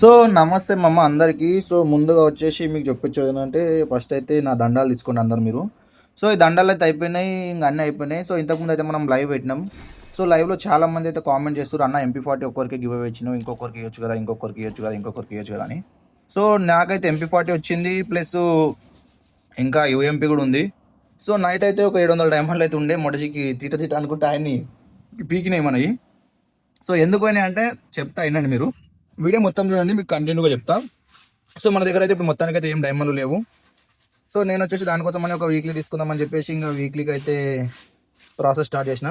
So నమస్తే మమ్మ అందరికీ. సో ముందుగా వచ్చేసి మీకు చెప్పొచ్చు ఏంటంటే ఫస్ట్ అయితే నా దండాలు తీసుకోండి అందరు మీరు. సో ఈ దండాలు అయితే అయిపోయినాయి ఇంకా అన్నీ అయిపోయినాయి. సో ఇంతకుముందు అయితే మనం లైవ్ పెట్టినాం. సో లైవ్లో చాలా మంది అయితే కామెంట్ చేస్తారు అన్న ఎంపీ ఫార్టీ ఒక్కరికి గివ్ అవే ఇచ్చినావు ఇంకొకరికి ఇవ్వచ్చు కదా ఇంకొకరికి ఇవ్వచ్చు కదా ఇంకొకరికి ఇవ్వచ్చు కదా అని. సో నాకైతే ఎంపీ ఫార్టీ వచ్చింది ప్లస్ ఇంకా యూఎంపీ కూడా ఉంది. సో నైట్ అయితే ఒక ఏడు వందల డైమండ్లు అయితే ఉండే మొదటికి తీట తీట అనుకుంటే ఆయన్ని పీకినాయి మనవి. సో ఎందుకు పోయినాయి అంటే చెప్తా అయినండి మీరు. వీడియో మొత్తం చూడండి మీకు కంటిన్యూగా చెప్తా. సో మన దగ్గర అయితే ఇప్పుడు మొత్తానికి అయితే ఏం డైమండ్లు లేవు. సో నేను వచ్చేసి దానికోసం అని ఒక వీక్లీ తీసుకుందామని చెప్పేసి ఇంకా వీక్లీకి అయితే ప్రాసెస్ స్టార్ట్ చేసిన.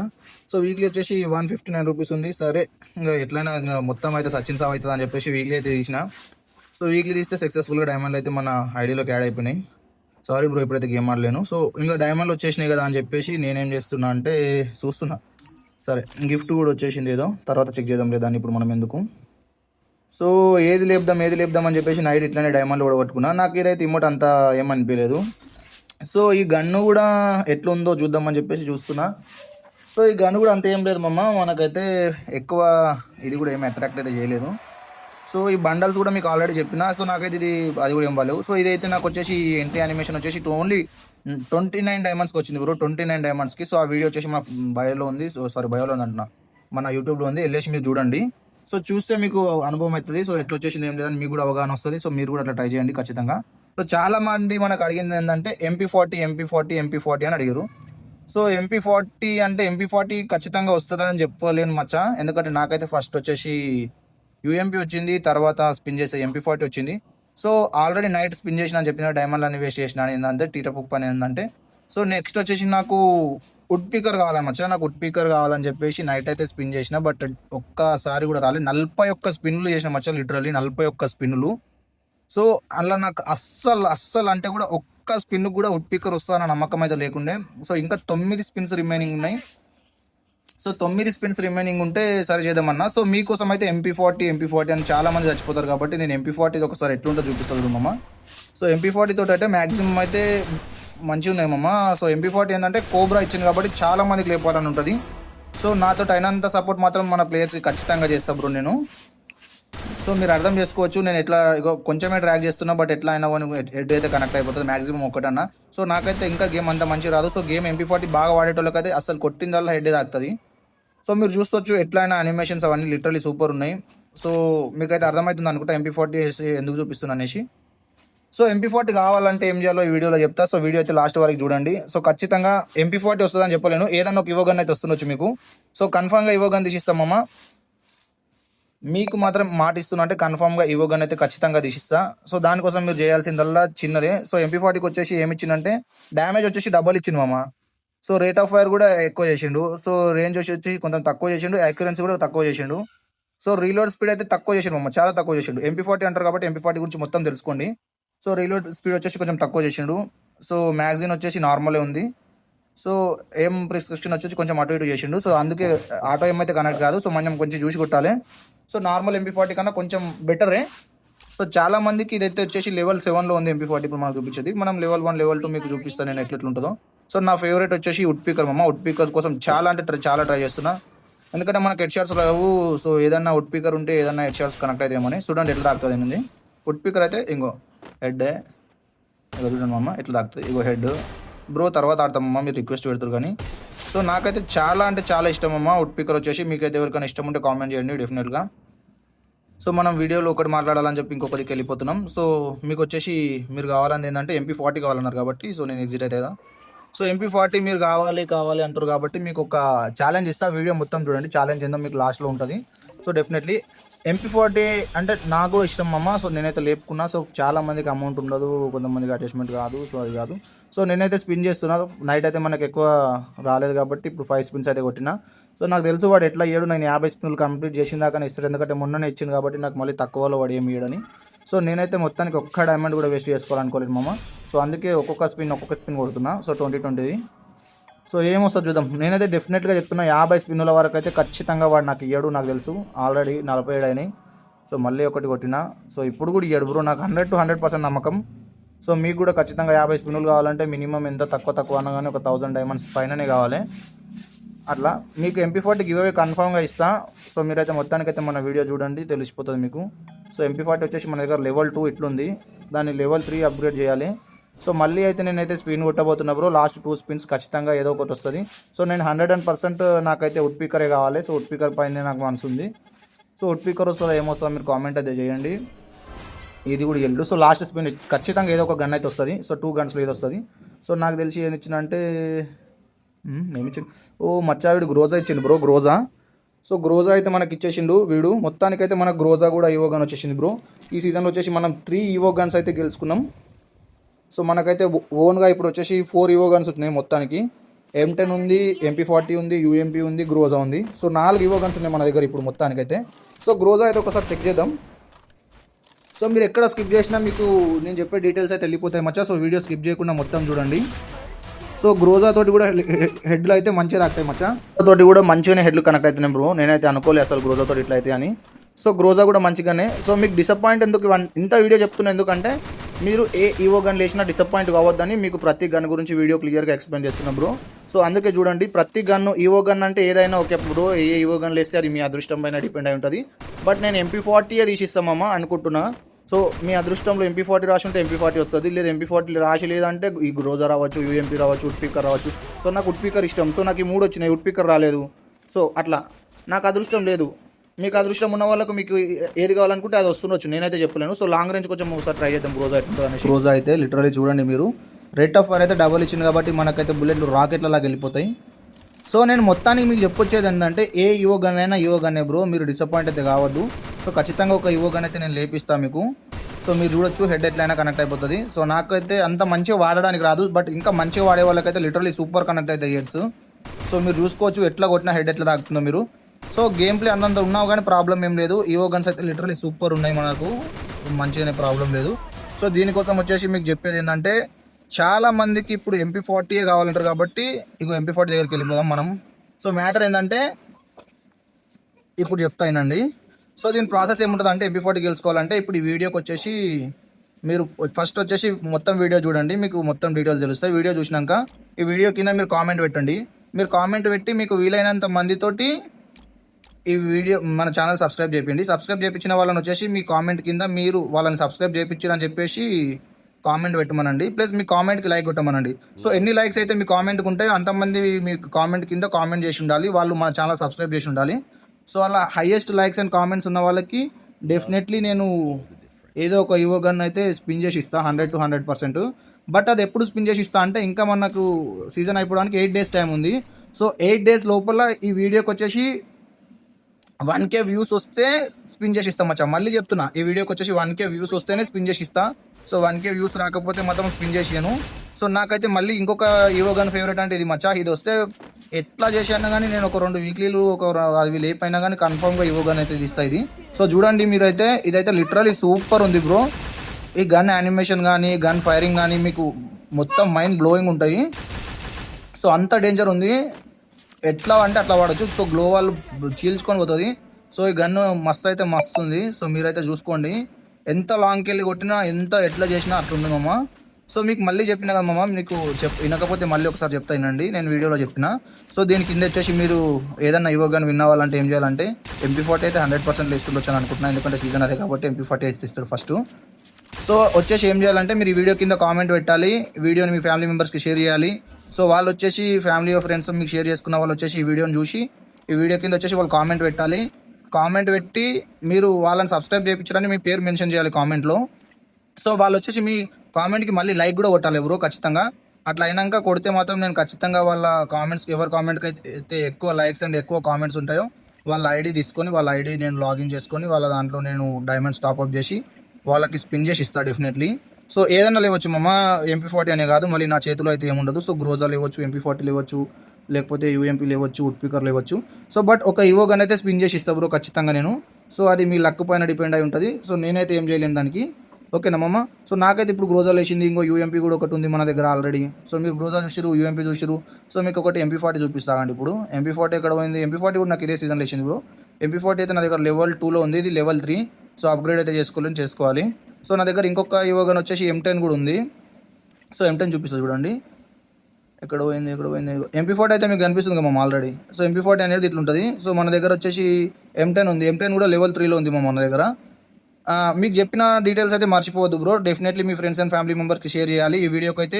సో వీక్లీ వచ్చేసి వన్ ఫిఫ్టీ నైన్ రూపీస్ ఉంది. సరే ఇంకా ఎట్లయినా ఇంకా మొత్తం అయితే సచిన్ సావ్ అవుతుంది అని చెప్పేసి వీక్లీ అయితే తీసిన. సో వీక్లీ తీస్తే సక్సెస్ఫుల్గా డైమండ్లు అయితే మన ఐడిలోకి యాడ్ అయిపోయినాయి. సారీ బ్రో ఇప్పుడైతే గేమ్ ఆడలేను. సో ఇంకా డైమండ్లు వచ్చేసినాయి కదా అని చెప్పేసి నేనేం చేస్తున్నా అంటే చూస్తున్నా. సరే గిఫ్ట్ కూడా వచ్చేసింది ఏదో. తర్వాత చెక్ చేద్దాం లేదా ఇప్పుడు మనం ఎందుకు. సో ఏది లేపుదాం ఏది లేపుదాం అని చెప్పేసి నైట్ ఇట్లానే డైమండ్లు కూడా కొట్టుకున్నా. నాకు ఇదైతే ఇమ్మటి అంత ఏమనిపించలేదు సో ఈ గన్ను కూడా ఎట్లుందో చూద్దామని చెప్పేసి చూస్తున్నా. సో ఈ గన్ను కూడా అంత ఏం లేదు మమ్మ మనకైతే ఎక్కువ ఇది కూడా ఏం అట్రాక్ట్ అయితే చేయలేదు. సో ఈ బండల్స్ కూడా మీకు ఆల్రెడీ చెప్పిన. సో నాకైతే ఇది అది కూడా ఏం బాగాలేవు సో ఇదైతే నాకు వచ్చేసి ఎంట్రీ యానిమేషన్ వచ్చేసి ఓన్లీ ట్వంటీ నైన్ డైమండ్స్కి వచ్చింది బ్రో ట్వంటీ నైన్ డైమండ్స్కి సో ఆ వీడియో వచ్చేసి మన బయోలో ఉంది. సో సారీ బయోలో ఉంది అంటున్నా. మన యూట్యూబ్లో ఉంది. వెళ్ళేసి మీరు చూడండి. సో చూస్తే మీకు అనుభవం అవుతుంది. సో ఎట్లా వచ్చేసింది ఏం లేదని మీకు కూడా అవగాహన వస్తుంది. సో మీరు కూడా అట్లా ట్రై చేయండి ఖచ్చితంగా. సో చాలా మంది మనకు అడిగింది ఏంటంటే MP forty MP forty MP forty అని అడిగారు. సో ఎంపీ ఫార్టీ అంటే ఎంపీ ఫార్టీ ఖచ్చితంగా వస్తుందని చెప్పలేను మచ్చ. ఎందుకంటే నాకైతే ఫస్ట్ వచ్చేసి యూఎంపీ వచ్చింది తర్వాత స్పిన్ చేసే ఎంపీ ఫార్టీ వచ్చింది. సో ఆల్రెడీ నైట్ స్పిన్ చేసిన అని చెప్పిన డైమండ్ అన్ని వేస్ట్ చేసిన ఏంటంటే టీటపుక్ పని ఏంటంటే సో నెక్స్ట్ వచ్చేసి నాకు వుడ్ పీకర్ కావాలన్నమాట నాకు వుడ్ పీకర్ కావాలని చెప్పేసి నైట్ అయితే స్పిన్ చేసిన బట్ ఒక్కసారి కూడా రాలేదు నలభై ఒక్క స్పిన్లు చేసిన మచ్చా లిటరల్లీ నలభై ఒక్క స్పిన్లు సో అలా నాకు అస్సలు అస్సలు అంటే కూడా ఒక్క స్పిన్ కూడా వుడ్ పీకర్ వస్తుందన్న నమ్మకం అయితే లేకుండే. సో ఇంకా తొమ్మిది స్పిన్స్ రిమైనింగ్ ఉన్నాయి. సో తొమ్మిది స్పిన్స్ రిమైనింగ్ ఉంటే సరి చేద్దామన్నా. సో మీకోసం అయితే ఎంపీ ఫార్టీ ఎంపీ ఫార్టీ అని చాలా మంది చచ్చిపోతారు కాబట్టి నేను ఎంపీ ఫార్టీ ఒకసారి ఎట్లుంటో చూపిస్తాను మమ్మ సో ఎంపీ ఫార్టీ తోటి అయితే మాక్సిమం అయితే మంచిగా ఉన్నాయి సో ఎంపీ ఫార్టీ ఏంటంటే కోబ్రా ఇచ్చింది కాబట్టి చాలా మందికి లేపాలని ఉంటుంది. సో నాతో అయినంత సపోర్ట్ మాత్రం మన ప్లేయర్స్కి ఖచ్చితంగా చేస్తా బ్రో నేను. సో మీరు అర్థం చేసుకోవచ్చు నేను ఎట్లా కొంచెమే ట్రాక్ చేస్తున్నా బట్ ఎట్లా అయినా హెడ్ అయితే కనెక్ట్ అయిపోతుంది మాక్సిమం ఒకటన్నా సో నాకైతే ఇంకా గేమ్ అంత మంచి రాదు. సో గేమ్ ఎంపీ ఫార్టీ బాగా వాడేటోళ్ళకైతే అసలు కొట్టిందల్లా హెడ్ తాగుతుంది సో మీరు చూసుకోవచ్చు ఎట్లయినా అనిమేషన్స్ అవన్నీ లిటరలీ సూపర్ ఉన్నాయి. సో మీకైతే అర్థమవుతుంది అనుకుంటా ఎంపీ ఫార్టీ ఎందుకు చూపిస్తున్నా అనేసి. సో ఎంపీ ఫార్టీ కావాలంటే ఏం చేయాలో ఈ వీడియోలో చెప్తా. సో వీడియో అయితే లాస్ట్ వరకు చూడండి. సో ఖచ్చితంగా ఎంపీ ఫార్టీ వస్తుందని చెప్పలేను. ఏదన్నా ఒక ఇవ్వగన్ అయితే వస్తుండొచ్చు మీకు. సో కన్ఫామ్గా ఇవ్వగన్ తీసిస్తామమ్మా మీకు మాత్రం మాట ఇస్తున్నా అంటే కన్ఫామ్గా ఇవ్వగన్ అయితే ఖచ్చితంగా తీసిస్తా. సో దానికోసం మీరు చేయాల్సిందల్లా చిన్నదే. సో ఎంపీ ఫార్టీకి వచ్చేసి ఏమి ఇచ్చిందంటే డ్యామేజ్ వచ్చేసి డబల్ ఇచ్చింది మామ. సో రేట్ ఆఫ్ ఫైర్ కూడా ఎక్కువ చేసిండు. సో రేంజ్ వచ్చి కొంచెం తక్కువ చేసిండు. యాక్యురెన్సీ కూడా తక్కువ చేసిండు. సో రీలోడ్ స్పీడ్ అయితే తక్కువ చేసిండు మమ్మ చాలా తక్కువ చేసిండు. ఎంపీ ఫార్టీ అంటారు కాబట్టి ఎంపీ ఫార్టీ గురించి మొత్తం తెలుసుకోండి. సో రీలోడ్ స్పీడ్ వచ్చేసి కొంచెం తక్కువ చేసిండు. సో మ్యాగజైన్ వచ్చేసి నార్మలే ఉంది. సో ఏం ప్రిస్క్రిప్షన్ వచ్చేసి కొంచెం అటు ఇటు చేసిండు. సో అందుకే ఆటో ఏం అయితే కనెక్ట్ కాదు. సో మనం కొంచెం చూసి కొట్టాలి. సో నార్మల్ ఎంపీ ఫార్టీ కన్నా కొంచెం బెటరే సో చాలా మందికి ఇదైతే వచ్చేసి లెవెల్ సెవెన్లో ఉంది ఎంపీ ఫార్టీ ఇప్పుడు మనకు చూపించేది. మనం లెవెల్ వన్ లెవెల్ టూ మీకు చూపిస్తాను నేను ఎట్లుంటుందో సో నా ఫేవరెట్ వచ్చేసి వుడ్ పీకర్ మమ్మ వుడ్ పీకర్ కోసం చాలా అంటే ట్రై చాలా ట్రై చేస్తున్నా. ఎందుకంటే మనకి హెడ్ షాట్స్ రావు. సో ఏదన్నా వుడ్ పీకర్ ఉంటే ఏదన్నా హెడ్ షాట్స్ కనెక్ట్ అవుతాయేమని చూడండి ఎట్లా తాకుతుంది వుడ్ పీకర్ అయితే ఇంకో. హెడ్ ఇగో చూడండి మమ్మ ఎట్లా తాకుతుంది? ఇగో హెడ్ బ్రో తర్వాత ఆడతామమ్మా మీరు రిక్వెస్ట్ పెడతారు కానీ. సో నాకైతే చాలా అంటే చాలా ఇష్టం అమ్మా వుడ్ పికర్ వచ్చేసి మీకైతే ఎవరికైనా ఇష్టం ఉంటే కామెంట్ చేయండి డెఫినెట్గా సో మనం వీడియోలో ఒకటి మాట్లాడాలని చెప్పి ఇంకొకరికి వెళ్ళిపోతున్నాం. సో మీకు వచ్చేసి మీరు కావాలని ఏంటంటే ఎంపీ ఫార్టీ కావాలన్నారు కాబట్టి సో నేను ఎగ్జిట్ అవుతుందా సో ఎంపీ ఫార్టీ మీరు కావాలి కావాలి అంటారు కాబట్టి మీకు ఒక ఛాలెంజ్ ఇస్తా. వీడియో మొత్తం చూడండి ఛాలెంజ్ ఏందో మీకు లాస్ట్లో ఉంటుంది. సో డెఫినెట్లీ ఎంపీ ఫార్టీ అంటే నాకు కూడా ఇష్టం అమ్మ. సో నేనైతే లేపుకున్నా. సో చాలా మందికి అమౌంట్ ఉండదు. కొంతమందికి అటాచ్మెంట్ కాదు. సో అది కాదు. సో నేనైతే స్పిన్ చేస్తున్నా. నైట్ అయితే మనకు ఎక్కువ రాలేదు కాబట్టి ఇప్పుడు ఫైవ్ స్పిన్స్ అయితే కొట్టినా. సో నాకు తెలుసు వాడు ఎట్లా ఇయ్యడు. నేను యాభై స్పిన్లు కంప్లీట్ చేసిన దాకా ఇస్తాడు. ఎందుకంటే మొన్ననే ఇచ్చింది కాబట్టి నాకు మళ్ళీ తక్కువలో వాడు ఏమి ఇయ్యడని. సో నేనైతే మొత్తానికి ఒక్క డైమండ్ కూడా వేస్ట్ చేసుకోవాలనుకోలేదు మామ. సో అందుకే ఒక్కొక్క స్పిన్ ఒక్కొక్క స్పిన్ కొడుతున్నా. సో ట్వంటీ ట్వంటీది సో ఏమొస్తుంది చూద్దాం. నేనైతే డెఫినెట్గా చెప్తున్నా యాభై స్పిన్నుల వరకు అయితే ఖచ్చితంగా వాడు నాకు ఇయ్యడు నాకు తెలుసు. ఆల్రెడీ నలభై ఏడు అయినాయి. సో మళ్ళీ ఒకటి కొట్టిన. సో ఇప్పుడు కూడా ఇయ్యడు బ్రో నాకు హండ్రెడ్ టు హండ్రెడ్ పర్సెంట్ నమ్మకం. సో మీకు కూడా ఖచ్చితంగా యాభై స్పిన్నులు కావాలంటే మినిమం ఎంత తక్కువ తక్కువ అనగానే ఒక థౌజండ్ డైమండ్స్ పైననే కావాలి. అట్లా మీకు ఎంపీ ఫార్టీ గివ్ అవే కన్ఫామ్గా ఇస్తా. సో మీరైతే మొత్తానికైతే మన వీడియో చూడండి తెలిసిపోతుంది మీకు. సో ఎంపీ ఫార్టీ వచ్చేసి మన దగ్గర లెవెల్ టూ ఇట్లుంది. దాన్ని లెవెల్ త్రీ అప్గ్రేడ్ చేయాలి. సో మళ్ళీ అయితే నేనైతే స్పిన్ కొట్టబోతున్నా బ్రో. లాస్ట్ టూ స్పిన్స్ ఖచ్చితంగా ఏదో ఒకటి వస్తుంది. సో నేను హండ్రెడ్ అండ్ పర్సెంట్ నాకైతే వుడ్ పీకరే కావాలి. సో వుడ్ పీకర్ పైన నాకు మనసు ఉంది. సో వుడ్ పీకర్ వస్తుందో ఏమొస్తుందో మీరు కామెంట్ అయితే చేయండి. ఇది కూడా ఎల్లు. సో లాస్ట్ స్పిన్ ఖచ్చితంగా ఏదో ఒక గన్ అయితే వస్తుంది. సో టూ గన్స్లో ఏదో వస్తుంది. సో నాకు తెలిసి ఏమి ఇచ్చిందంటే ఏమి ఓ మచ్చావిడు గ్రోజా ఇచ్చిండు బ్రో గ్రోజా సో గ్రోజా అయితే మనకి ఇచ్చేసిండు వీడు. మొత్తానికైతే మనకు గ్రోజా కూడా ఈవో గన్ వచ్చేసింది బ్రో. ఈ సీజన్లో వచ్చేసి మనం త్రీ ఈవో గన్స్ అయితే గెలుచుకున్నాం. సో మనకైతే ఓన్గా ఇప్పుడు వచ్చేసి ఫోర్ ఈవో గన్స్ వచ్చినాయి మొత్తానికి. ఎం టెన్ ఉంది ఎంపీ ఫార్టీ ఉంది యూఎంపీ ఉంది గ్రోజా ఉంది. సో నాలుగు ఈవో గన్స్ ఉన్నాయి మన దగ్గర ఇప్పుడు మొత్తానికైతే. సో గ్రోజా అయితే ఒకసారి చెక్ చేద్దాం. సో మీరు ఎక్కడ స్కిప్ చేసినా మీకు నేను చెప్పే డీటెయిల్స్ అయితే వెళ్ళిపోతాయి మచ్చా. సో వీడియో స్కిప్ చేయకుండా మొత్తం చూడండి. సో గ్రోజా తోటి కూడా హెడ్లు అయితే మంచిగా తాకుతాయి మచ్చా. తోటి కూడా మంచిగానే హెడ్లు కనెక్ట్ అవుతున్నాయి బ్రో. నేనైతే అనుకోలేదు అసలు గ్రోజా తోటి ఇట్లా అయితే అని. సో గ్రోజా కూడా మంచిగానే. సో మీకు డిసప్పాయింట్ ఎందుకు ఇంత వీడియో చెప్తున్నా ఎందుకంటే మీరు ఏ ఈవో గన్ లేచినా డిసప్పాయింట్ కావద్దని మీకు ప్రతి గన్ గురించి వీడియో క్లియర్గా ఎక్స్ప్లెయిన్ చేస్తున్నా బ్రో సో అందుకే చూడండి ప్రతి గన్ ఈవో గన్ అంటే ఏదైనా ఓకే బ్రో ఏ ఈవో గన్ లేస్తే అది మీ అదృష్టం పైన డిపెండ్ అయి ఉంటుంది. బట్ నేను ఎంపీ ఫార్టీయే తీసిస్తామమ్మా అనుకుంటున్నా. సో మీ అదృష్టంలో ఎంపీ ఫార్టీ రాసి ఉంటే ఎంపీ ఫార్టీ వస్తుంది లేదా ఎంపీ ఫార్టీ రాసి లేదంటే ఈ గ్రోజా రావచ్చు యూఎంపీ రావచ్చు ఉడ్ రావచ్చు. సో నాకు ఉడ్ ఇష్టం. సో నాకు ఈ మూడు వచ్చినాయి ఉడ్ రాలేదు. సో అట్లా. నాకు అదృష్టం లేదు. మీకు అదృష్టం ఉన్న వాళ్ళకు మీకు ఏది కావాలనుకుంటే అది వస్తుండొచ్చు. నేనైతే చెప్పలేను. సో లాంగ్ రేంజ్ కొంచెం ఒకసారి ట్రై చేద్దాం. రోజా అయితే అనేసి. రోజా అయితే లిటరలీ చూడండి మీరు. రేట్ ఆఫ్ ఫైర్ అయితే డబల్ ఇచ్చింది కాబట్టి మనకైతే బుల్లెట్లు రాకెట్లలాగా వెళ్ళిపోతాయి. సో నేను మొత్తానికి మీకు చెప్పొచ్చేది ఏంటంటే ఏ యువ గన్ అయినా యువ గన్నే బ్రో మీరు డిసప్పాయింట్ అయితే కావద్దు. సో ఖచ్చితంగా ఒక యువ గన్ అయితే నేను లేపిస్తాను మీకు. సో మీరు చూడొచ్చు హెడ్ ఎట్లయినా కనెక్ట్ అయిపోతుంది. సో నాకైతే అంత మంచిగా వాడడానికి రాదు. బట్ ఇంకా మంచిగా వాడే వాళ్ళకైతే లిటరలీ సూపర్ కనెక్ట్ అయితే హెడ్స్ సో మీరు చూసుకోవచ్చు ఎట్లా కొట్టిన హెడ్ ఎట్లా తాగుతుందో మీరు. సో గేమ్ ప్లే అంతంత ఉన్నావు కానీ ప్రాబ్లం ఏం లేదు. ఈవో గన్స్ అయితే లిటరలీ సూపర్ ఉన్నాయి మనకు. మంచిగానే ప్రాబ్లం లేదు. సో దీనికోసం వచ్చేసి మీకు చెప్పేది ఏంటంటే చాలా మందికి ఇప్పుడు ఎంపీ ఫార్టీయే కావాలంటారు కాబట్టి ఇంకో ఎంపీ ఫార్టీ దగ్గరికి వెళ్ళిపోదాం మనం. సో మ్యాటర్ ఏంటంటే ఇప్పుడు చెప్తానండి సో దీని ప్రాసెస్ ఏముంటుంది అంటే ఎంపీ ఫార్టీ గెలుచుకోవాలంటే ఇప్పుడు ఈ వీడియోకి వచ్చేసి మీరు ఫస్ట్ వచ్చేసి మొత్తం వీడియో చూడండి. మీకు మొత్తం డీటెయిల్స్ తెలుస్తాయి. వీడియో చూసినాక ఈ వీడియో కింద మీరు కామెంట్ పెట్టండి. మీరు కామెంట్ పెట్టి మీకు వీలైనంత మందితోటి ఈ వీడియో మన ఛానల్ సబ్స్క్రైబ్ చేయండి. సబ్స్క్రైబ్ చేయించిన వాళ్ళని వచ్చేసి మీ కామెంట్ కింద మీరు వాళ్ళని సబ్స్క్రైబ్ చేయించారని చెప్పేసి కామెంట్ పెట్టమనండి. ప్లస్ మీ కామెంట్కి లైక్ కొట్టమనండి. సో ఎన్ని లైక్స్ అయితే మీ కామెంట్కి ఉంటాయో అంతమంది మీ కామెంట్ కింద కామెంట్ చేసి ఉండాలి. వాళ్ళు మన ఛానల్ సబ్స్క్రైబ్ చేసి ఉండాలి. సో అలా హైయెస్ట్ లైక్స్ అండ్ కామెంట్స్ ఉన్న వాళ్ళకి డెఫినెట్లీ నేను ఏదో ఒక యువ గన్ అయితే స్పిన్ చేసి ఇస్తా hundred to hundred percent. But అది ఎప్పుడు స్పిన్ చేసి ఇస్తా అంటే ఇంకా మనకు సీజన్ అయిపోవడానికి ఎయిట్ డేస్ టైం ఉంది. సో ఎయిట్ డేస్ లోపల ఈ వీడియోకి వచ్చేసి వన్ కే వ్యూస్ వస్తే స్పిన్ చేసి ఇస్తాం మచ్చా. మళ్ళీ చెప్తున్నా ఈ వీడియోకి వచ్చేసి వన్ కే వ్యూస్ వస్తేనే స్పిన్ చేసి ఇస్తా. సో వన్ కే వ్యూస్ రాకపోతే మాత్రం స్పిన్ చేసాను సో నాకైతే మళ్ళీ ఇంకొక ఈవో గన్ ఫేవరెట్ అంటే ఇది మచ్చా. ఇది వస్తే ఎట్లా చేశాను కానీ నేను ఒక రెండు వీక్లీలు ఒక ర- అవి లేపైనా కానీ కన్ఫర్మ్గా ఈవో గన్ అయితే తీస్తా ఇది. సో చూడండి మీరైతే ఇదైతే లిటరలీ సూపర్ ఉంది బ్రో ఈ గన్ యానిమేషన్ కానీ గన్ ఫైరింగ్ కానీ మీకు మొత్తం మైండ్ బ్లోయింగ్ ఉంటాయి. సో అంత డేంజర్ ఉంది. ఎట్లా అంటే అట్లా వాడచ్చు. సో గ్లో వాళ్ళు చీల్చుకొని పోతుంది. సో ఈ గన్ను మస్తు అయితే మస్తు ఉంది సో మీరైతే చూసుకోండి. ఎంత లాంగ్కి వెళ్ళి కొట్టినా ఎంత ఎట్లా చేసినా అట్లా ఉంది మామ. సో మీకు మళ్ళీ చెప్పిన కదా మామ మీకు చెప్ వినకపోతే మళ్ళీ ఒకసారి చెప్తా వినండి. నేను వీడియోలో చెప్పిన. సో దీని కింద వచ్చేసి మీరు ఏదన్నా ఇవ్వ కానీ విన్నవాలంటే ఏం చేయాలంటే ఎంపీ ఫార్టీ అయితే హండ్రెడ్ పర్సెంట్ ఇస్తుండొచ్చు అని అనుకుంటున్నాను ఎందుకంటే సీజన్ అదే కాబట్టి ఎంపీ ఫార్టీ అయితే ఇస్తారు ఫస్ట్ సో వచ్చేసి ఏం చేయాలంటే మీరు ఈ వీడియో కింద కామెంట్ పెట్టాలి. వీడియోని మీ ఫ్యామిలీ మెంబర్స్కి షేర్ చేయాలి. సో వాళ్ళు వచ్చేసి ఫ్యామిలీ ఫ్రెండ్స్ మీకు షేర్ చేసుకున్న వాళ్ళు వచ్చేసి ఈ వీడియోని చూసి ఈ వీడియో కింద వచ్చేసి వాళ్ళు కామెంట్ పెట్టాలి. కామెంట్ పెట్టి మీరు వాళ్ళని సబ్స్క్రైబ్ చేయించడానికి మీ పేరు మెన్షన్ చేయాలి కామెంట్లో సో వాళ్ళు వచ్చేసి మీ కామెంట్కి మళ్ళీ లైక్ కూడా కొట్టాలి ఎవరు ఖచ్చితంగా. అట్లా అయినాక కొడితే మాత్రం నేను ఖచ్చితంగా వాళ్ళ కామెంట్స్ ఎవరి కామెంట్కి అయితే ఎక్కువ లైక్స్ అండ్ ఎక్కువ కామెంట్స్ ఉంటాయో వాళ్ళ ఐడి తీసుకొని వాళ్ళ ఐడి నేను లాగిన్ చేసుకొని వాళ్ళ దాంట్లో నేను డైమండ్స్ టాప్అప్ చేసి వాళ్ళకి స్పిన్ చేసి ఇస్తా డెఫినెట్లీ సో ఏదైనా లేవచ్చు మమ్మ ఎంపీ ఫార్టీ అనే కాదు మళ్ళీ నా చేతిలో అయితే ఏముండదు. సో గ్రోజా లేవచ్చు ఎంపీ ఫార్టీ లేవచ్చు లేకపోతే యూఎంపీ లేవచ్చు ఉడ్పికర్ లేవచ్చు. సో బట్ ఒక ఇవో గన్ అయితే స్పిన్ చేసి ఇస్తా బ్రో ఖచ్చితంగా నేను. సో అది మీ లక్ పైన డిపెండ్ అయి ఉంటుంది. సో నేనైతే ఏం చేయలేను దానికి. ఓకేనా మమ్మ సో నాకైతే ఇప్పుడు గ్రోజాలు వేసింది ఇంకో యూఎంపీ కూడా ఒకటి ఉంది మన దగ్గర ఆల్రెడీ సో మీరు గ్రోజా చూసిరు యూఎంపీ చూసిరు సో మీకు ఒకటి ఎంపీ ఫార్టీ చూపిస్తానండి ఇప్పుడు. ఎంపీ ఫార్టీ ఎక్కడ పోయింది? ఎంపీ ఫార్టీ కూడా నాకు ఇదే సీజన్ వేసింది బ్రో ఎంపీ ఫార్టీ అయితే నా దగ్గర లెవెల్ టూలో ఉంది ఇది లెవెల్ త్రీ సో అప్గ్రేడ్ అయితే చేసుకోవాలని చేసుకోవాలి. సో నా దగ్గర ఇంకొక యువగన్ వచ్చేసి ఎం టెన్ కూడా ఉంది. సో ఎం టెన్ చూపిస్తుంది చూడండి. ఎక్కడ పోయింది ఎక్కడ పోయింది? ఎంపీ ఫార్టీ అయితే మీకు కనిపిస్తుంది కదా ఆల్రెడీ సో ఎంపీ ఫార్టీ అనేది ఇట్లా ఉంటుంది సో మన దగ్గర వచ్చేసి ఎం టెన్ ఉంది. ఎం టెన్ కూడా లెవెల్ త్రీలో ఉంది మా మన దగ్గర. మీకు చెప్పిన డీటెయిల్స్ అయితే మర్చిపోవద్దు బ్రో డెఫినెట్లీ మీ ఫ్రెండ్స్ అండ్ ఫ్యామిలీ మెంబర్స్కి షేర్ చేయాలి. ఈ వీడియోకి అయితే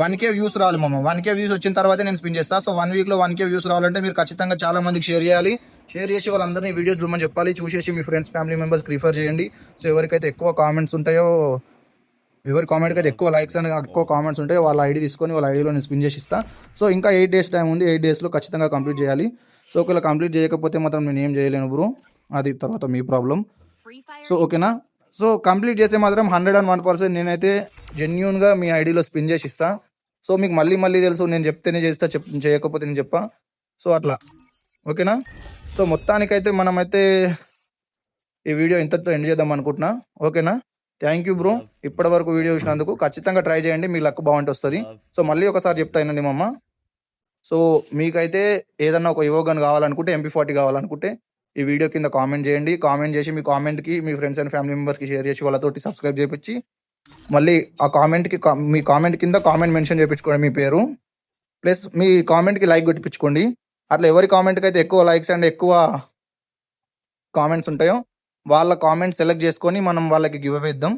వన్ కే వ్యూస్ రావాలి మమ్మ వన్ కే వ్యూస్ వచ్చిన తర్వాత నేను స్పిన్ చేస్తాను సో వన్ వీక్లో వన్ కే వ్యూస్ రావాలంటే మీరు ఖచ్చితంగా చాలా మందికి షేర్ చేయాలి. షేర్ చేసి వాళ్ళందరినీ వీడియోస్ చూడమని చెప్పాలి. చూసేసి మీ ఫ్రెండ్స్ ఫ్యామిలీ మెంబర్స్కి రిఫర్ చేయండి. సో ఎవరికైతే ఎక్కువ కామెంట్స్ ఉంటాయో ఎవరి కామెంట్కి అయితే ఎక్కువ లైక్స్ అండ్ ఎక్కువ కామెంట్స్ ఉంటాయి వాళ్ళ ఐడి తీసుకొని వాళ్ళ ఐడిలో నేను స్పిన్ చేసి సో ఇంకా ఎయిట్ డేస్ టైం ఉంది. ఎయిట్ డేస్లో ఖచ్చితంగా కంప్లీట్ చేయాలి. సో ఒకవేళ కంప్లీట్ చేయకపోతే మాత్రం నేను ఏం చేయలేను బ్రో అది తర్వాత మీ ప్రాబ్లం సో ఓకేనా? సో కంప్లీట్ చేస్తే మాత్రం హండ్రెడ్ అండ్ వన్ పర్సెంట్ నేనైతే జెన్యున్గా మీ ఐడిలో స్పిన్ చేసి ఇస్తా. సో మీకు మళ్ళీ మళ్ళీ తెలుసు నేను చెప్తేనే చేస్తా చెప్ చేయకపోతే నేను చెప్పా. సో అట్లా. ఓకేనా? సో మొత్తానికైతే మనమైతే ఈ వీడియో ఇంతటితో ఎండ్ చేద్దాం అనుకుంటున్నా. ఓకేనా? థ్యాంక్ యూ బ్రో ఇప్పటి వరకు వీడియో చూసినందుకు ఖచ్చితంగా ట్రై చేయండి మీ లక్ బాగుంటే వస్తుంది. సో మళ్ళీ ఒకసారి చెప్తా వినండి మమ్మ సో మీకైతే ఏదన్నా ఒక యోగన్ కావాలనుకుంటే ఎంపీ ఫార్టీ కావాలనుకుంటే ఈ వీడియో కింద కామెంట్ చేయండి. కామెంట్ చేసి మీ కామెంట్కి మీ ఫ్రెండ్స్ అండ్ ఫ్యామిలీ మెంబర్స్కి షేర్ చేసి వాళ్ళతోటి సబ్స్క్రైబ్ చేయించి మళ్ళీ ఆ కామెంట్కి మీ కామెంట్ కింద కామెంట్ మెన్షన్ చేయించుకోండి మీ పేరు. ప్లస్ మీ కామెంట్కి లైక్ కొట్టించుకోండి అట్లా ఎవరి కామెంట్కి అయితే ఎక్కువ లైక్స్ అండ్ ఎక్కువ కామెంట్స్ ఉంటాయో వాళ్ళ కామెంట్ సెలెక్ట్ చేసుకొని మనం వాళ్ళకి గివ్ అవే ఇద్దాం.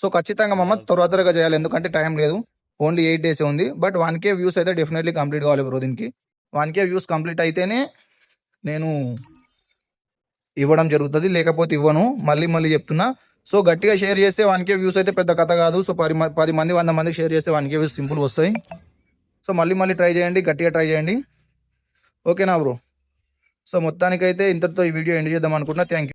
సో ఖచ్చితంగా మమ్మ త్వర త్వరగా చేయాలి. ఎందుకంటే టైం లేదు. ఓన్లీ ఎయిట్ డేస్ ఉంది. బట్ వన్ కే వ్యూస్ అయితే డెఫినెట్లీ కంప్లీట్ కావాలి బ్రో దీనికి. వన్ కే వ్యూస్ కంప్లీట్ అయితేనే నేను ఇవ్వడం జరుగుతుంది లేకపోతే ఇవ్వను మళ్ళీ మళ్ళీ చెప్తున్నా. సో గట్టిగా షేర్ చేస్తే వన్ వ్యూస్ అయితే పెద్ద కథ కాదు. సో పది మ- పది మంది వంద మంది షేర్ చేస్తే వన్ కే వ్యూస్ సింపుల్ వస్తాయి. సో మళ్ళీ మళ్ళీ ట్రై చేయండి గట్టిగా ట్రై చేయండి. ఓకేనా బ్రో? సో మొత్తానికైతే ఇంతటితో ఈ వీడియో ఎండ్ చేద్దాం అనుకుంటున్నా. Thank you